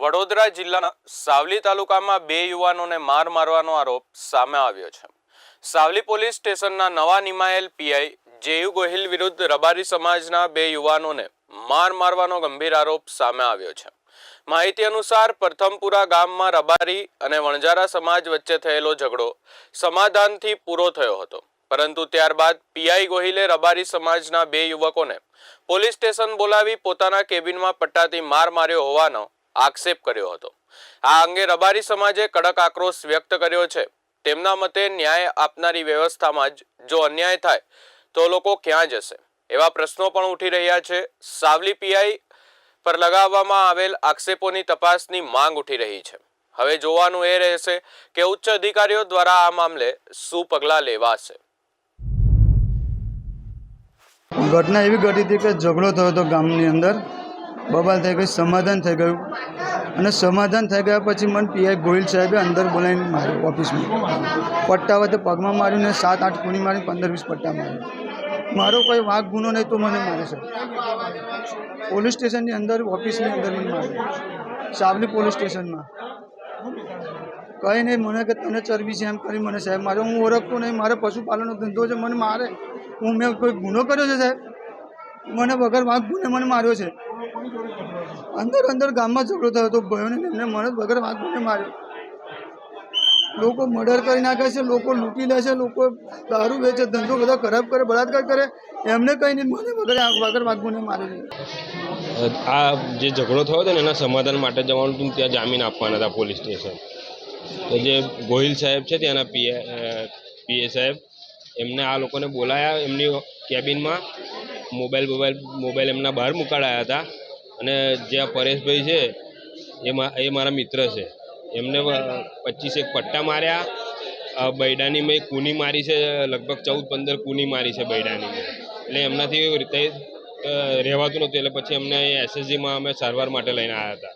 વડોદરા જિલ્લાના સાવલી તાલુકામાં બે યુવાનોને માર મારવાનો આરોપ સામે આવ્યો છે. સાવલી પોલીસ સ્ટેશનના નવા નિમાયેલ પીઆઈ જેયુ ગોહિલ વિરુદ્ધ રબારી સમાજના બે યુવાનોને માર મારવાનો ગંભીર આરોપ સામે આવ્યો છે. માહિતી અનુસાર પ્રથમપુરા ગામમાં રબારી અને વણજારા સમાજ વચ્ચે થયેલો ઝઘડો સમાધાનથી પૂરો થયો હતો. પરંતુ ત્યારબાદ પીઆઈ ગોહિલે રબારી સમાજના બે યુવકોને પોલીસ સ્ટેશન બોલાવી પોતાના કેબિનમાં પટ્ટાથી માર માર્યો હોવાનો આક્ષેપ કર્યો હતો. આ અંગે રબારી સમાજે કડક આક્રોશ વ્યક્ત કર્યો છે. તેમના મતે ન્યાય આપનારી વ્યવસ્થામાં જ જો અન્યાય થાય, તો લોકો ક્યાં જશે? એવા પ્રશ્નો પણ ઉઠી રહ્યા છે. સાવલી પીઆઈ પર લગાવવામાં આવેલ આક્ષેપોની તપાસની માંગ ઉઠી રહી છે. હવે જોવાનું એ રહેશે કે ઉચ્ચ અધિકારીઓ દ્વારા આ મામલે શું પગલાં લેવાશે. ઘટના એવી ઘટી હતી કે ઝઘડો થયો હતો ગામની અંદર. બબાલ થઈ ગઈ સમાધાન થઈ ગયું. અને સમાધાન થઈ ગયા પછી મને પીઆઈ ગોહિલ સાહેબે અંદર બોલાવીને માર્યો ઓફિસમાં. પટ્ટા વખતે પગમાં માર્યું ને સાત આઠ ખૂણી મારી પંદર વીસ પટ્ટા માર્યો. મારો કોઈ વાઘ ગુનો નહીં તો મને મારે છે. પોલીસ સ્ટેશનની અંદર, ઓફિસની અંદર મને માર્યો. સાવલી પોલીસ સ્ટેશનમાં. કંઈ નહીં, મને કે તને ચરબી છે એમ કરી મને સાહેબ મારે હું ઓળખતો નહીં, મારે પશુપાલનનો ધંધો છે, મને મારે. હું મેં કોઈ ગુનો કર્યો છે, સાહેબ? મને વગર વાઘ ગુને મને માર્યો છે. અંદર અંદર ગામમાં ઝઘડો થયો હતો ભયોને એમને મને વગર વાત મને માર્યો લોકો મર્ડર કરી નાખે છે, લોકો લૂંટી લે છે, લોકો દારૂ વેચે, ધંધો બધા ખરાબ કરે, બળાત્કાર કરે, એમને કંઈ નહીં, મને વગર વગર વાંક મારે? આ જે ઝઘડો થયો હતો ને, એના સમાધાન માટે જવાનું હતું ત્યાં જામીન આપવાના હતા પોલીસ સ્ટેશન. તો જે ગોહિલ સાહેબ છે ત્યાંના પીએ પીએ સાહેબ, એમને આ લોકોને બોલાયા, એમની કેબિનમાં મોબાઈલ મોબાઈલ મોબાઈલ એમના બહાર મુકાડાયા હતા. અને જે આ પરેશભાઈ છે, એ એ મારા મિત્ર છે. એમને પચીસેક પટ્ટા માર્યા. બૈડાની મેં કૂની મારી છે, લગભગ ચૌદ પંદર કૂની મારી છે બૈડાની. એટલે એમનાથી રીતે રહેવાતું નહોતું. એટલે પછી અમને એસએસજીમાં અમે સારવાર માટે લઈને આવ્યા હતા.